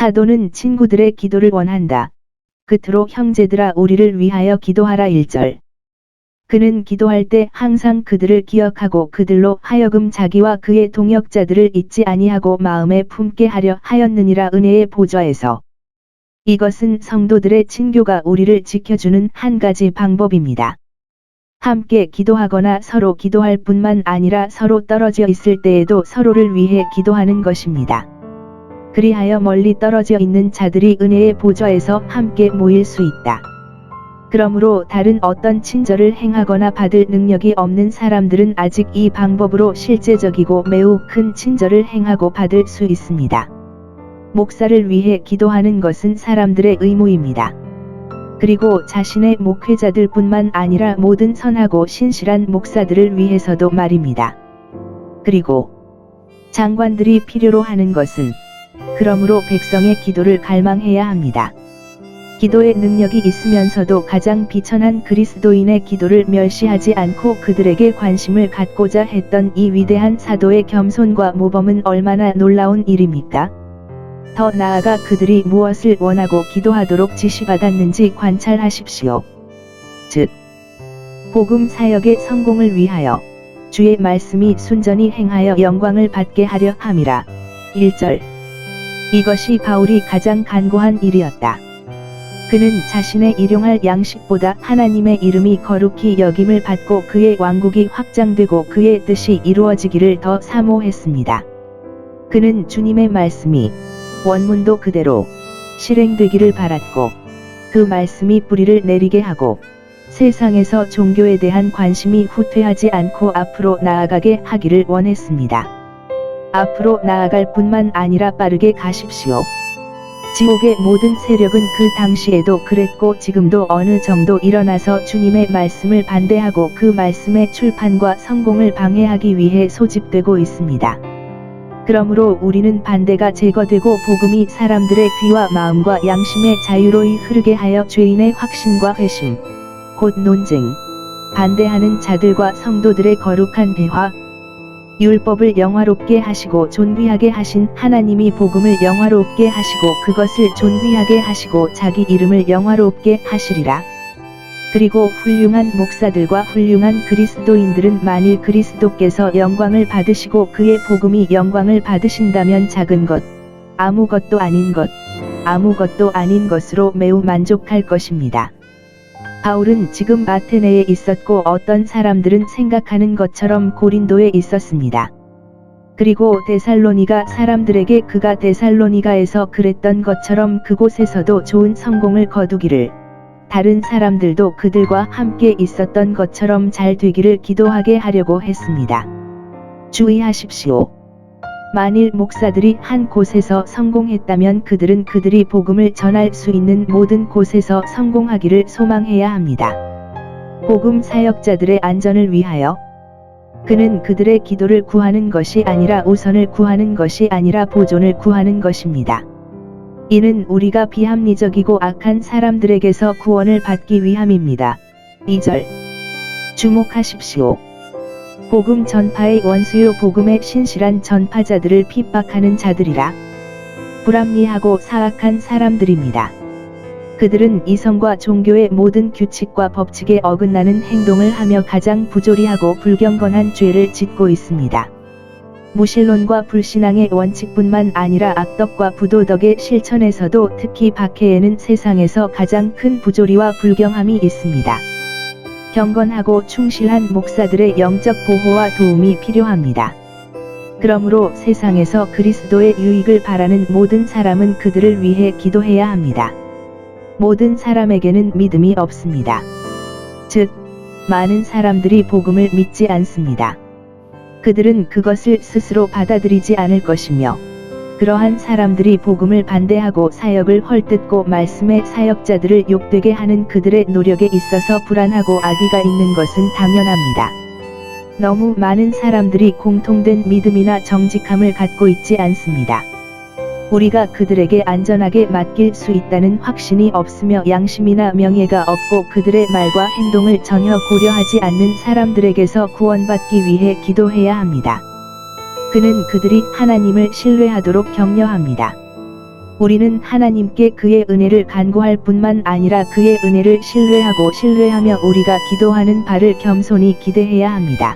사도는 친구들의 기도를 원한다. 끝으로 형제들아 우리를 위하여 기도하라 1절. 그는 기도할 때 항상 그들을 기억하고 그들로 하여금 자기와 그의 동역자들을 잊지 아니하고 마음에 품게 하려 하였느니라 은혜의 보좌에서. 이것은 성도들의 친교가 우리를 지켜주는 한 가지 방법입니다. 함께 기도하거나 서로 기도할 뿐만 아니라 서로 떨어져 있을 때에도 서로를 위해 기도하는 것입니다. 그리하여 멀리 떨어져 있는 자들이 은혜의 보좌에서 함께 모일 수 있다. 그러므로 다른 어떤 친절을 행하거나 받을 능력이 없는 사람들은 아직 이 방법으로 실제적이고 매우 큰 친절을 행하고 받을 수 있습니다. 목사를 위해 기도하는 것은 사람들의 의무입니다. 그리고 자신의 목회자들 뿐만 아니라 모든 선하고 신실한 목사들을 위해서도 말입니다. 그리고 장관들이 필요로 하는 것은 그러므로 백성의 기도를 갈망해야 합니다. 기도의 능력이 있으면서도 가장 비천한 그리스도인의 기도를 멸시하지 않고 그들에게 관심을 갖고자 했던 이 위대한 사도의 겸손과 모범은 얼마나 놀라운 일입니까? 더 나아가 그들이 무엇을 원하고 기도하도록 지시받았는지 관찰하십시오. 즉, 복음 사역의 성공을 위하여 주의 말씀이 순전히 행하여 영광을 받게 하려 함이라. 1절. 이것이 바울이 가장 간구한 일이었다. 그는 자신의 일용할 양식보다 하나님의 이름이 거룩히 여김을 받고 그의 왕국이 확장되고 그의 뜻이 이루어지기를 더 사모했습니다. 그는 주님의 말씀이 원문도 그대로 실행되기를 바랐고 그 말씀이 뿌리를 내리게 하고 세상에서 종교에 대한 관심이 후퇴하지 않고 앞으로 나아가게 하기를 원했습니다. 앞으로 나아갈 뿐만 아니라 빠르게 가십시오. 지옥의 모든 세력은 그 당시에도 그랬고 지금도 어느 정도 일어나서 주님의 말씀을 반대하고 그 말씀의 출판과 성공을 방해하기 위해 소집되고 있습니다. 그러므로 우리는 반대가 제거되고 복음이 사람들의 귀와 마음과 양심의 자유로이 흐르게 하여 죄인의 확신과 회심, 곧 논쟁, 반대하는 자들과 성도들의 거룩한 대화, 율법을 영화롭게 하시고 존귀하게 하신 하나님이 복음을 영화롭게 하시고 그것을 존귀하게 하시고 자기 이름을 영화롭게 하시리라. 그리고 훌륭한 목사들과 훌륭한 그리스도인들은 만일 그리스도께서 영광을 받으시고 그의 복음이 영광을 받으신다면 작은 것, 아무것도 아닌 것, 아무것도 아닌 것으로 매우 만족할 것입니다. 바울은 지금 아테네에 있었고 어떤 사람들은 생각하는 것처럼 고린도에 있었습니다. 그리고 데살로니가 사람들에게 그가 데살로니가에서 그랬던 것처럼 그곳에서도 좋은 성공을 거두기를 다른 사람들도 그들과 함께 있었던 것처럼 잘 되기를 기도하게 하려고 했습니다. 주의하십시오. 만일 목사들이 한 곳에서 성공했다면 그들은 그들이 복음을 전할 수 있는 모든 곳에서 성공하기를 소망해야 합니다. 복음 사역자들의 안전을 위하여 그는 그들의 기도를 구하는 것이 아니라 우선을 구하는 것이 아니라 보존을 구하는 것입니다. 이는 우리가 비합리적이고 악한 사람들에게서 구원을 받기 위함입니다. 2절 주목하십시오. 복음 전파의 원수요 복음의 신실한 전파자들을 핍박하는 자들이라. 불합리하고 사악한 사람들입니다. 그들은 이성과 종교의 모든 규칙과 법칙에 어긋나는 행동을 하며 가장 부조리하고 불경건한 죄를 짓고 있습니다. 무신론과 불신앙의 원칙뿐만 아니라 악덕과 부도덕의 실천에서도 특히 박해에는 세상에서 가장 큰 부조리와 불경함이 있습니다. 경건하고 충실한 목사들의 영적 보호와 도움이 필요합니다. 그러므로 세상에서 그리스도의 유익을 바라는 모든 사람은 그들을 위해 기도해야 합니다. 모든 사람에게는 믿음이 없습니다. 즉, 많은 사람들이 복음을 믿지 않습니다. 그들은 그것을 스스로 받아들이지 않을 것이며, 그러한 사람들이 복음을 반대하고 사역을 헐뜯고 말씀의 사역자들을 욕되게 하는 그들의 노력에 있어서 불안하고 악의가 있는 것은 당연합니다. 너무 많은 사람들이 공통된 믿음이나 정직함을 갖고 있지 않습니다. 우리가 그들에게 안전하게 맡길 수 있다는 확신이 없으며 양심이나 명예가 없고 그들의 말과 행동을 전혀 고려하지 않는 사람들에게서 구원받기 위해 기도해야 합니다. 그는 그들이 하나님을 신뢰하도록 격려합니다. 우리는 하나님께 그의 은혜를 간구할 뿐만 아니라 그의 은혜를 신뢰하고 신뢰하며 우리가 기도하는 바를 겸손히 기대해야 합니다.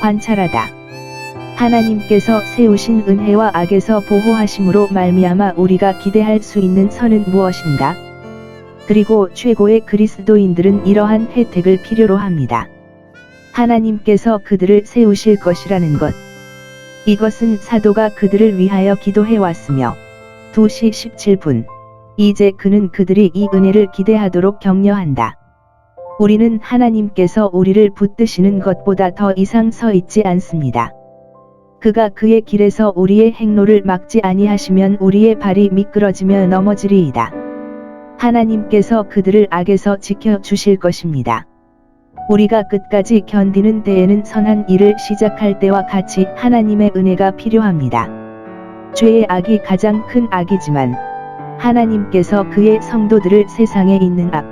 관찰하다. 하나님께서 세우신 은혜와 악에서 보호하심으로 말미암아 우리가 기대할 수 있는 선은 무엇인가? 그리고 최고의 그리스도인들은 이러한 혜택을 필요로 합니다. 하나님께서 그들을 세우실 것이라는 것. 이것은 사도가 그들을 위하여 기도해 왔으며 2시 17분. 이제 그는 그들이 이 은혜를 기대하도록 격려한다. 우리는 하나님께서 우리를 붙드시는 것보다 더 이상 서 있지 않습니다. 그가 그의 길에서 우리의 행로를 막지 아니하시면 우리의 발이 미끄러지며 넘어지리이다. 하나님께서 그들을 악에서 지켜 주실 것입니다. 우리가 끝까지 견디는 때에는 선한 일을 시작할 때와 같이 하나님의 은혜가 필요합니다. 죄의 악이 가장 큰 악이지만 하나님께서 그의 성도들을 세상에 있는 악,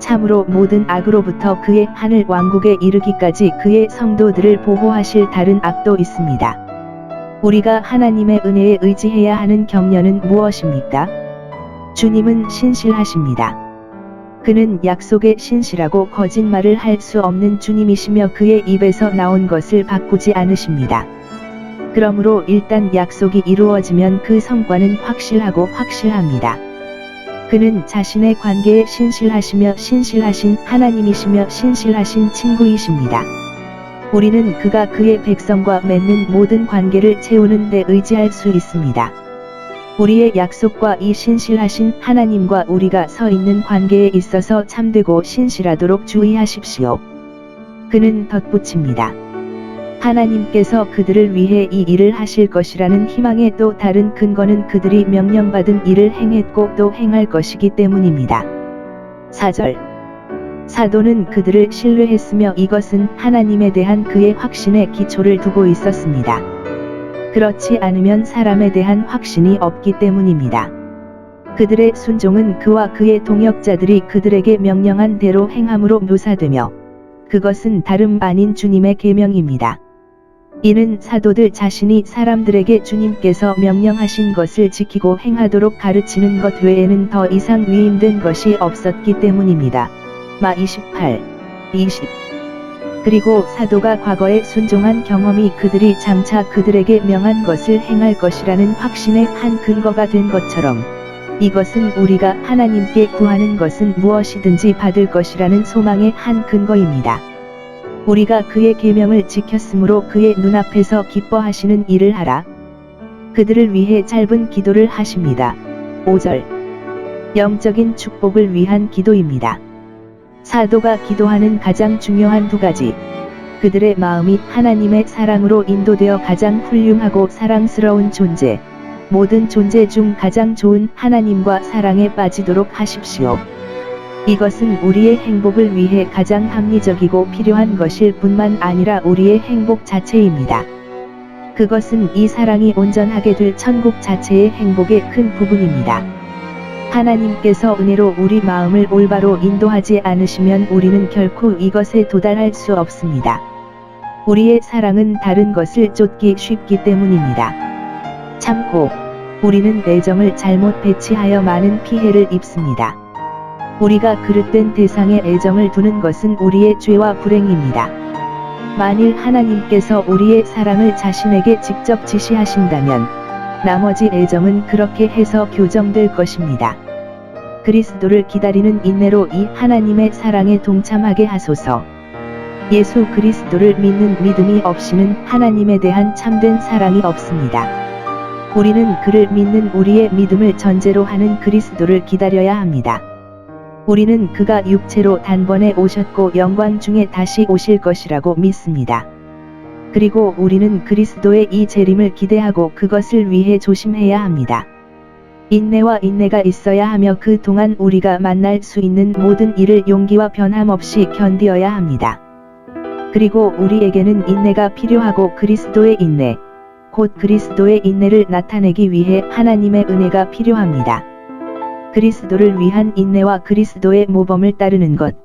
참으로 모든 악으로부터 그의 하늘 왕국에 이르기까지 그의 성도들을 보호하실 다른 악도 있습니다. 우리가 하나님의 은혜에 의지해야 하는 격려는 무엇입니까? 주님은 신실하십니다. 그는 약속에 신실하고 거짓말을 할 수 없는 주님이시며 그의 입에서 나온 것을 바꾸지 않으십니다. 그러므로 일단 약속이 이루어지면 그 성과는 확실하고 확실합니다. 그는 자신의 관계에 신실하시며 신실하신 하나님이시며 신실하신 친구이십니다. 우리는 그가 그의 백성과 맺는 모든 관계를 채우는 데 의지할 수 있습니다. 우리의 약속과 이 신실하신 하나님과 우리가 서 있는 관계에 있어서 참되고 신실하도록 주의하십시오. 그는 덧붙입니다. 하나님께서 그들을 위해 이 일을 하실 것이라는 희망의 또 다른 근거는 그들이 명령받은 일을 행했고 또 행할 것이기 때문입니다. 4절 사도는 그들을 신뢰했으며 이것은 하나님에 대한 그의 확신에 기초를 두고 있었습니다. 그렇지 않으면 사람에 대한 확신이 없기 때문입니다. 그들의 순종은 그와 그의 동역자들이 그들에게 명령한 대로 행함으로 묘사되며 그것은 다름 아닌 주님의 계명입니다. 이는 사도들 자신이 사람들에게 주님께서 명령하신 것을 지키고 행하도록 가르치는 것 외에는 더 이상 위임된 것이 없었기 때문입니다. 마 28, 20 그리고 사도가 과거에 순종한 경험이 그들이 장차 그들에게 명한 것을 행할 것이라는 확신의 한 근거가 된 것처럼 이것은 우리가 하나님께 구하는 것은 무엇이든지 받을 것이라는 소망의 한 근거입니다. 우리가 그의 계명을 지켰으므로 그의 눈앞에서 기뻐하시는 일을 하라. 그들을 위해 짧은 기도를 하십니다. 5절 영적인 축복을 위한 기도입니다. 사도가 기도하는 가장 중요한 두 가지. 그들의 마음이 하나님의 사랑으로 인도되어 가장 훌륭하고 사랑스러운 존재, 모든 존재 중 가장 좋은 하나님과 사랑에 빠지도록 하십시오. 이것은 우리의 행복을 위해 가장 합리적이고 필요한 것일 뿐만 아니라 우리의 행복 자체입니다. 그것은 이 사랑이 온전하게 될 천국 자체의 행복의 큰 부분입니다. 하나님께서 은혜로 우리 마음을 올바로 인도하지 않으시면 우리는 결코 이것에 도달할 수 없습니다. 우리의 사랑은 다른 것을 쫓기 쉽기 때문입니다. 참고, 우리는 애정을 잘못 배치하여 많은 피해를 입습니다. 우리가 그릇된 대상에 애정을 두는 것은 우리의 죄와 불행입니다. 만일 하나님께서 우리의 사랑을 자신에게 직접 지시하신다면 나머지 애정은 그렇게 해서 교정될 것입니다. 그리스도를 기다리는 인내로 이 하나님의 사랑에 동참하게 하소서. 예수 그리스도를 믿는 믿음이 없이는 하나님에 대한 참된 사랑이 없습니다. 우리는 그를 믿는 우리의 믿음을 전제로 하는 그리스도를 기다려야 합니다. 우리는 그가 육체로 단번에 오셨고 영광 중에 다시 오실 것이라고 믿습니다. 그리고 우리는 그리스도의 이 재림을 기대하고 그것을 위해 조심해야 합니다. 인내와 인내가 있어야 하며 그 동안 우리가 만날 수 있는 모든 일을 용기와 변함없이 견디어야 합니다. 그리고 우리에게는 인내가 필요하고 그리스도의 인내, 곧 그리스도의 인내를 나타내기 위해 하나님의 은혜가 필요합니다. 그리스도를 위한 인내와 그리스도의 모범을 따르는 것.